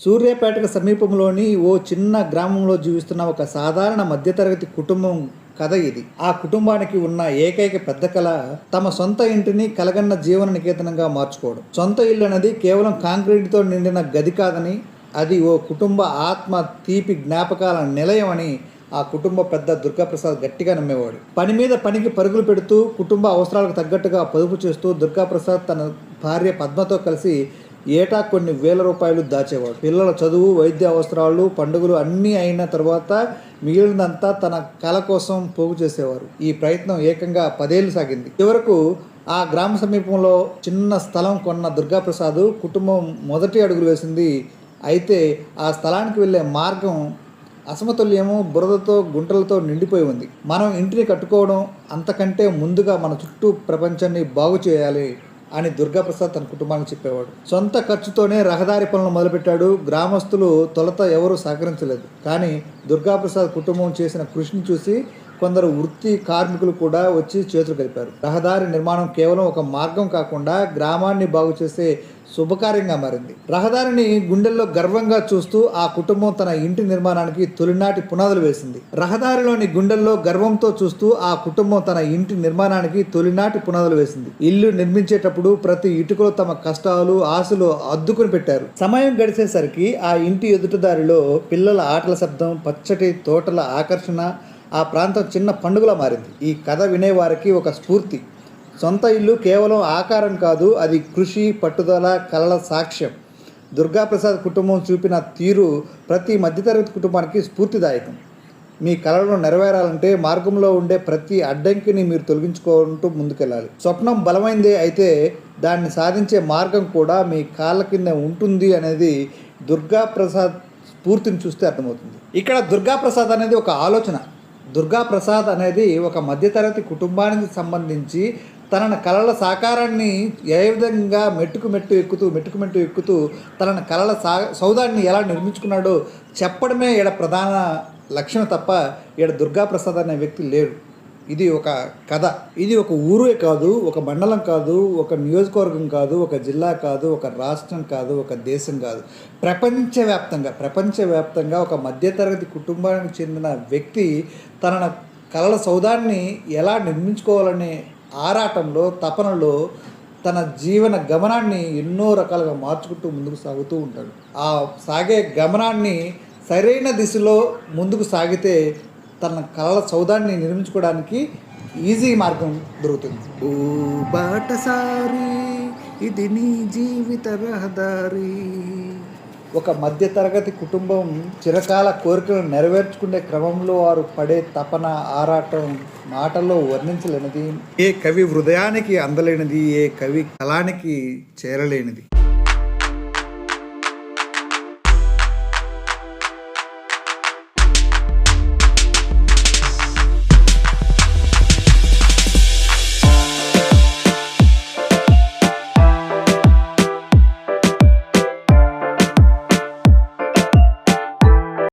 సూర్యాపేటకు సమీపంలోని ఓ చిన్న గ్రామంలో జీవిస్తున్న ఒక సాధారణ మధ్యతరగతి కుటుంబం కథ ఇది. ఆ కుటుంబానికి ఉన్న ఏకైక పెద్ద కళ తమ సొంత ఇంటిని కలగన్న జీవన నికేతనంగా మార్చుకోవడం. సొంత ఇల్లు అనేది కేవలం కాంక్రీట్తో నిండిన గది కాదని అది ఓ కుటుంబ ఆత్మ తీపి జ్ఞాపకాల నిలయం అని ఆ కుటుంబ పెద్ద దుర్గాప్రసాద్ గట్టిగా నమ్మేవాడు. పని మీద పనికి పరుగులు పెడుతూ కుటుంబ అవసరాలకు తగ్గట్టుగా పొదుపు చేస్తూ దుర్గాప్రసాద్ తన భార్య పద్మతో కలిసి ఏటా కొన్ని వేల రూపాయలు దాచేవాడు. పిల్లల చదువు వైద్య అవసరాలు పండుగలు అన్నీ అయిన తర్వాత మిగిలినంతా తన కళ కోసం పోగు చేసేవారు. ఈ ప్రయత్నం ఏకంగా పదేళ్ళు సాగింది. చివరకు ఆ గ్రామ సమీపంలో చిన్న స్థలం కొన్న దుర్గాప్రసాద్ కుటుంబం మొదటి అడుగులు వేసింది. అయితే ఆ స్థలానికి వెళ్ళే మార్గం అసమతుల్యము బురదతో గుంటలతో నిండిపోయి ఉంది. మనం ఇంటిని కట్టుకోవడం అంతకంటే ముందుగా మన చుట్టూ ప్రపంచాన్ని బాగు చేయాలి. అని దుర్గాప్రసాద్ తన కుటుంబానికి చెప్పేవాడు. సొంత ఖర్చుతోనే రహదారి పనులు మొదలుపెట్టాడు. గ్రామస్తులు తొలత ఎవరూ సహకరించలేదు. కానీ దుర్గాప్రసాద్ కుటుంబం చేసిన కృషిని చూసి కొందరు వృత్తి కార్మికులు కూడా వచ్చి చేతులు కలిపారు. రహదారి నిర్మాణం కేవలం ఒక మార్గం కాకుండా గ్రామాన్ని బాగు చేసే శుభకార్యంగా మారింది. రహదారిని గుండెల్లో గర్వంగా చూస్తూ ఆ కుటుంబం తన ఇంటి నిర్మాణానికి తొలినాటి పునాదులు వేసింది. రహదారిలోని గుండెల్లో గర్వంతో చూస్తూ ఆ కుటుంబం తన ఇంటి నిర్మాణానికి తొలినాటి పునాదులు వేసింది. ఇల్లు నిర్మించేటప్పుడు ప్రతి ఇటుకలో తమ కష్టాలు ఆశలు అద్దుకుని పెట్టారు. సమయం గడిచేసరికి ఆ ఇంటి ఎదుటిదారిలో పిల్లల ఆటల శబ్దం పచ్చటి తోటల ఆకర్షణ ఆ ప్రాంతం చిన్న పండుగలా మారింది. ఈ కథ వినేవారికి ఒక స్ఫూర్తి. సొంత ఇల్లు కేవలం ఆకారం కాదు అది కృషి పట్టుదల కళల సాక్ష్యం. దుర్గాప్రసాద్ కుటుంబం చూపిన తీరు ప్రతి మధ్యతరగతి కుటుంబానికి స్ఫూర్తిదాయకం. మీ కళలను నెరవేరాలంటే మార్గంలో ఉండే ప్రతి అడ్డంకిని మీరు తొలగించుకుంటూ ముందుకెళ్ళాలి. స్వప్నం బలమైందే అయితే దాన్ని సాధించే మార్గం కూడా మీ కాళ్ళ కింద ఉంటుంది అనేది దుర్గాప్రసాద్ స్ఫూర్తిని చూస్తే అర్థమవుతుంది. ఇక్కడ దుర్గాప్రసాద్ అనేది ఒక ఆలోచన. దుర్గాప్రసాద్ అనేది ఒక మధ్యతరగతి కుటుంబానికి సంబంధించి తన కళల సాకారాన్ని ఏ విధంగా మెట్టుకు మెట్టు ఎక్కుతూ మెట్టుకు మెట్టు ఎక్కుతూ తన కళల సా సౌదాన్ని ఎలా నిర్మించుకున్నాడో చెప్పడమే ఈడ ప్రధాన లక్ష్యం తప్ప ఈడ దుర్గాప్రసాద్ అనే వ్యక్తి లేడు. ఇది ఒక కథ. ఇది ఒక ఊరే కాదు ఒక మండలం కాదు ఒక నియోజకవర్గం కాదు ఒక జిల్లా కాదు ఒక రాష్ట్రం కాదు ఒక దేశం కాదు. ప్రపంచవ్యాప్తంగా ప్రపంచవ్యాప్తంగా ఒక మధ్యతరగతి కుటుంబానికి చెందిన వ్యక్తి తన కళల సౌదాన్ని ఎలా నిర్మించుకోవాలనే ఆరాటంలో తపనలో తన జీవన గమనాన్ని ఎన్నో రకాలుగా మార్చుకుంటూ ముందుకు సాగుతూ ఉంటాడు. ఆ సాగే గమనాన్ని సరైన దిశలో ముందుకు సాగితే తన కళల సౌదాన్ని నిర్మించుకోవడానికి ఈజీ మార్గం దొరుకుతుంది. ఓ బాటసారి ఇది నీ జీవిత రహదారి. ఒక మధ్యతరగతి కుటుంబం చిరకాల కోరికలను నెరవేర్చుకునే క్రమంలో వారు పడే తపన ఆరాటం మాటల్లో వర్ణించలేనిది. ఏ కవి హృదయానికి అందలేనిది ఏ కవి కళానికి చేరలేనిది.